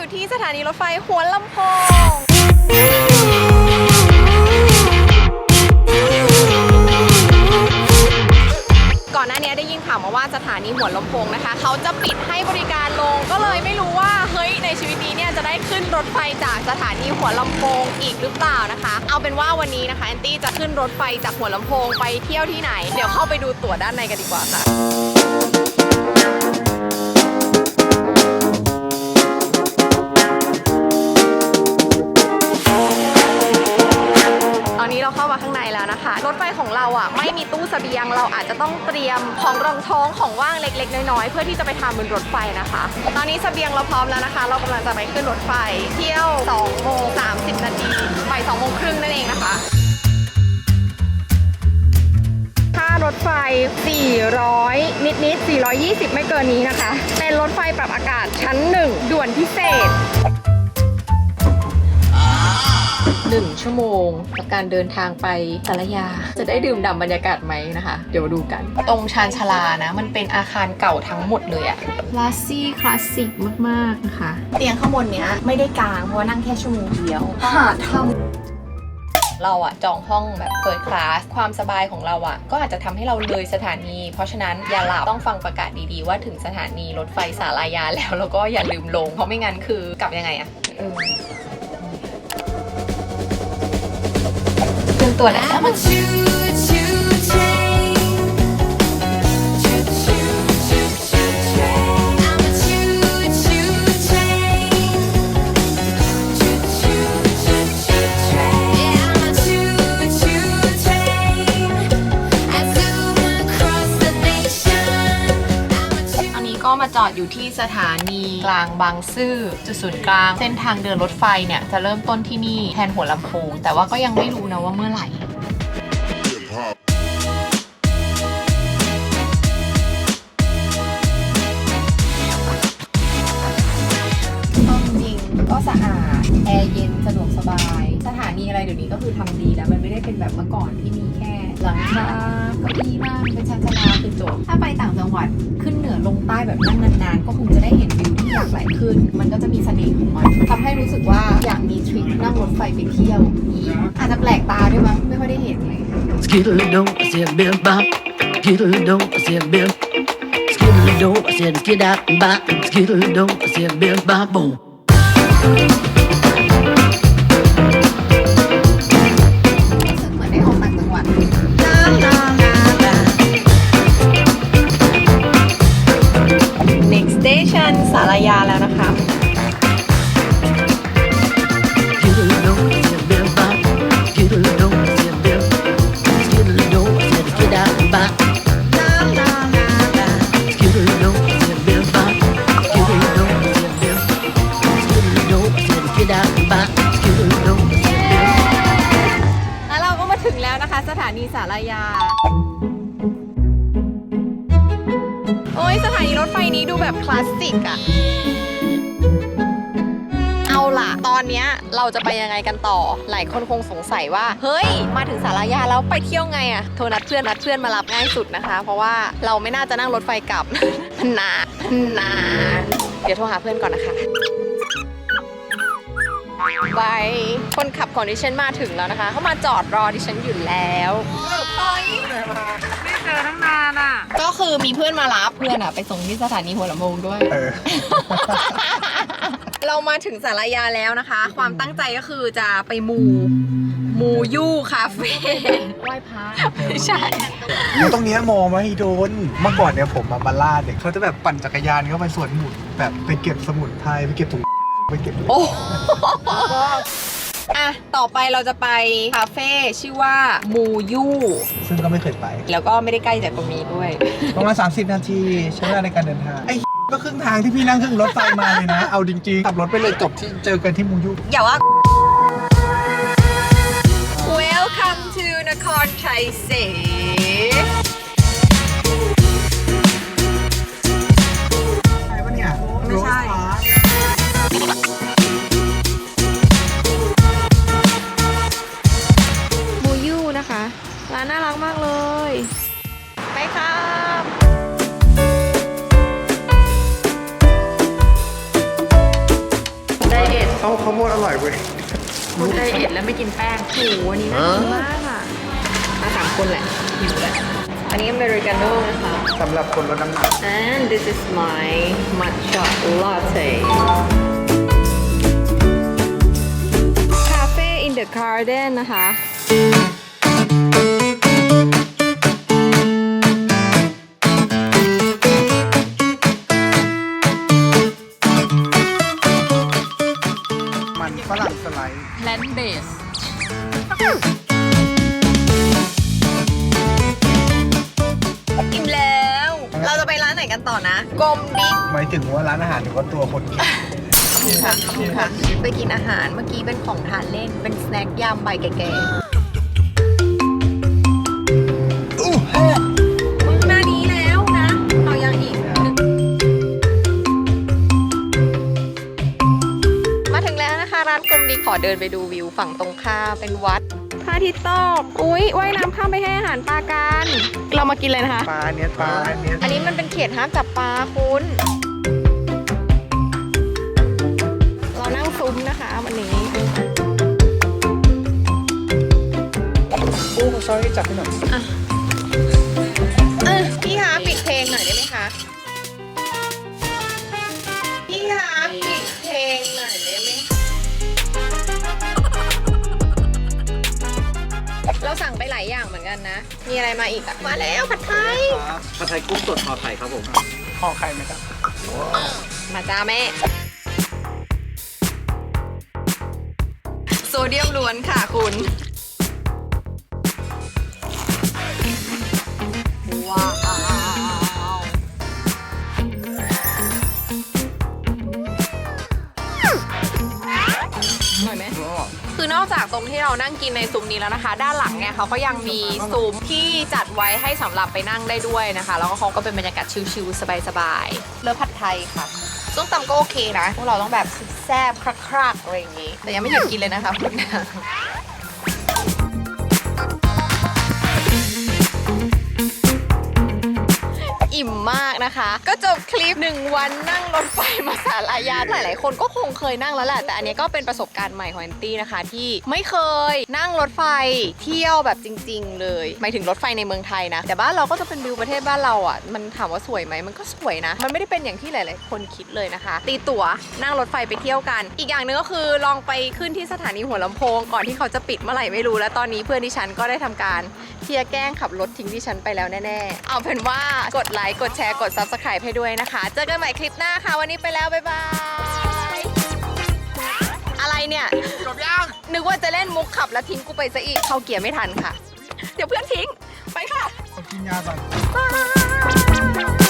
อยู่ที่สถานีรถไฟหัวลำโพง ก่อนหน้านี้ได้ยินข่าวมาว่าสถานีหัวลำโพงนะคะ เขาจะปิดให้บริการลงก็เลยไม่รู้ว่าเฮ้ยในชีวิตนี้เนี่ยจะได้ขึ้นรถไฟจากสถานีหัวลำโพงอีกหรือเปล่านะคะ เอาเป็นว่าวันนี้นะคะแอนตี้จะขึ้นรถไฟจากหัวลำโพงไปเที่ยวที่ไหน เดี๋ยวเข้าไปดูตั๋วด้านในกันดีกว่าค่ะ ถไฟของเราอะไม่มีตู้เสบียง เราอาจจะต้องเตรียมของรองท้องของว่างเล็ก ๆ น้อยๆเพื่อที่จะไปทานบนรถไฟนะคะ ตอนนี้เสบียงเราพร้อมแล้วนะคะ เรากำลังจะไปขึ้นรถไฟ เที่ยว2โมง30 นาทีบ่าย2โมงครึ่งนั่นเองนะคะค่ารถไฟ 400 นิดนิดๆ420 ไม่เกินนี้นะคะ เป็นรถไฟปรับอากาศชั้น 1 ด่วนพิเศษ หนึ่งชั่วโมงกับการเดินทางไปสารยา จะได้ดื่มด่ำบรรยากาศไหมนะคะ เดี๋ยวดูกัน ตรงชานชาลานะ มันเป็นอาคารเก่าทั้งหมดเลยอะคลาสซี่คลาสสิกมากๆนะคะ เตียงข้างบนเนี้ยไม่ได้กลางเพราะว่านั่งแค่ชั่วโมงเดียวหาทำเราอะจองห้องแบบเฟิร์สคลาส ความสบายของเราอะก็อาจจะทำให้เราเลยสถานี เพราะฉะนั้นอย่าหลับต้องฟังประกาศดีๆ ว่าถึงสถานีรถไฟสารายาแล้วแล้วก็อย่าลืมลง เพราะไม่งั้นคือกลับยังไงอะ ตัวแล้ว จอดอยู่ที่สถานีกลางบางซื่อจุดศูนย์กลาง เส้นทางเดินรถไฟเนี่ยจะเริ่มต้นที่นี่แทนหัวลำโพงแต่ว่าก็ยังไม่รู้นะว่าเมื่อไหร่ บาย สถานีอะไรเดี๋ยวนี้ก็คือทำดีแล้ว มันไม่ได้เป็นแบบเมื่อก่อนที่มีแค่ หลังคาเก้าอี้นั่งเป็นชานชาลาคือจบ ถ้าไปต่างจังหวัดขึ้นเหนือลงใต้แบบนั่งนานๆ ก็คงจะได้เห็นวิวที่หลากหลายขึ้น มันก็จะมีเสน่ห์ของมันทำให้รู้สึกว่าอยากมีทริปนั่งรถไฟไปเที่ยวอีกอาจจะแปลกตาด้วยมั้งไม่ค่อยได้เห็นเลย Skiddle doo, I said bill bop. Skiddle doo, I said bill. Skiddle doo, I said skid out and bop. Skiddle doo, I said bill bop boom. โอ้ยสถานีรถไฟนี้ดูแบบคลาสสิกอะเอาล่ะ ตอนเนี้ยเราจะไปยังไงกันต่อ หลายคนคงสงสัยว่า เฮ้ย มาถึงสารยาแล้วไปเที่ยวไงอะโทรนัดเพื่อนนัดเพื่อนมารับง่ายสุดนะคะ เพราะว่าเราไม่น่าจะนั่งรถไฟกลับ นานนานเดี๋ยวโทรหาเพื่อนก่อนนะคะ ไปคนขับของดิฉันมาถึงแล้วนะคะ เขามาจอดรอดิฉันอยู่แล้วไม่เจอตั้งนานอะ ก็คือมีเพื่อนมารับเพื่อนอะ ไปส่งที่สถานีหัวลำโพงด้วยเรามาถึงสารยาแล้วนะคะ ความตั้งใจก็คือจะไปมู มูยู่คาเฟ่ไหว้พระไม่ใช่ อยู่ตรงเนี้ยมอมหิดลเมื่อก่อนเนี่ยผมมาบาลาดเนี่ยเขาจะแบบปั่นจักรยานเข้าไปสวนหมุนแบบไปเก็บสมุนไพรไปเก็บถุง ไปเก็บโอ้อะต่อไปเราจะไปคาเฟ่ชื่อว่ามูยู่ซึ่งก็ไม่เคยไป แล้วก็ไม่ได้ใกล้จากตรงนี้ด้วย ประมาณ 30 นาที ใช้เวลาในการเดินทางไอ้ก็ครึ่งทางที่พี่นั่งเครื่องรถไฟมาเลยนะ เอาจริงๆขับรถไปเลยจบที่เจอกันที่มูยุอย่าว่า Welcome to นครชัยศรี ข้าวโพดอร่อยเว้ยคนไดเอทแล้วไม่กินแป้งโหอันนี้น่ากินมากอะมาสามคนแหละหิวแหละอันนี้อเมริกาโน่นะคะสำหรับคนลดน้ำหนัก and this is my matcha latte Cafe in the Garden นะคะ ฝรั่งสไลด์ Land base อิ่มแล้ว เราจะไปร้านไหนกันต่อนะกลมดิกหมายถึงว่าร้านอาหารหรือว่าตัวคนกินค่ะขอบคุณค่ะไปกินอาหารเมื่อกี้เป็นของทานเล่นเป็นสแน็คยำใบแก่ๆ ร้านกลมดีขอเดินไปดูวิวฝั่งตรงข้ามเป็นวัดพระอาทิตย์ตกอุ้ยว่ายน้ำข้ามไปให้อาหารปลากันเรามากินเลยนะคะ ปลาเนี้ยปลาเนี้ยอันนี้มันเป็นเขตห้ามจับปลาคุณ เรานั่งซุ้มนะคะวันนี้โอ้ซอยจับให้หน่อยเอ กันนะ มีอะไรมาอีกอะมาแล้วผัดไทย ผัดไทยกุ้งสดห่อไข่ครับผมห่อไข่ไหมครับ มาจ้าแม่ โซเดียมล้วนค่ะคุณ ว้าว คือนอกจากตรงที่เรานั่งกินในซุ้มนี้แล้วนะคะ ด้านหลังเนี่ยเขาก็ยังมีซุ้มที่จัดไว้ให้สำหรับไปนั่งได้ด้วยนะคะแล้วก็เขาก็เป็นบรรยากาศชิลๆสบายๆเลือผัดไทยค่ะส้มตำก็โอเคนะพวกเราต้องแบบแซ่บครักๆอะไรอย่างงี้ แต่ยังไม่หยุดกินเลยนะคะคุณ อิ่มมากนะคะ ก็จบคลิปหนึ่งวันนั่งรถไฟมาสารายาหลาย ๆ คนก็คงเคยนั่งแล้วแหละแต่อันนี้ก็เป็นประสบการณ์ใหม่ของแอนตี้นะคะ ที่ไม่เคยนั่งรถไฟเที่ยวแบบจริง ๆ เลยหมายถึงรถไฟในเมืองไทยนะ แต่บ้านเราก็จะเป็นวิวประเทศบ้านเราอะมันถามว่าสวยไหมมันก็สวยนะ มันไม่ได้เป็นอย่างที่หลาย ๆ คนคิดเลยนะคะ ตีตั๋วนั่งรถไฟไปเที่ยวกัน อีกอย่างหนึงก็คือลองไปขึ้นที่สถานีหัวลำโพงก่อนที่เขาจะปิดเมื่อไหร่ไม่รู้ และตอนนี้เพื่อนดิฉันก็ได้ทำการ ที่จะแกล้งขับรถทิ้งดิฉันไปแล้วแน่ๆ เอาเป็นว่ากดไลค์กดแชร์กด Subscribe ให้ด้วยนะคะ เจอกันใหม่คลิปหน้าค่ะ วันนี้ไปแล้ว บ๊ายบาย อะไรเนี่ย จบยัง นึกว่าจะเล่นมุกขับแล้วทิ้งกูไปซะอีก เข้าเกียร์ไม่ทันค่ะ เดี๋ยวเพื่อนทิ้ง ไปค่ะกินยาก่อนบาย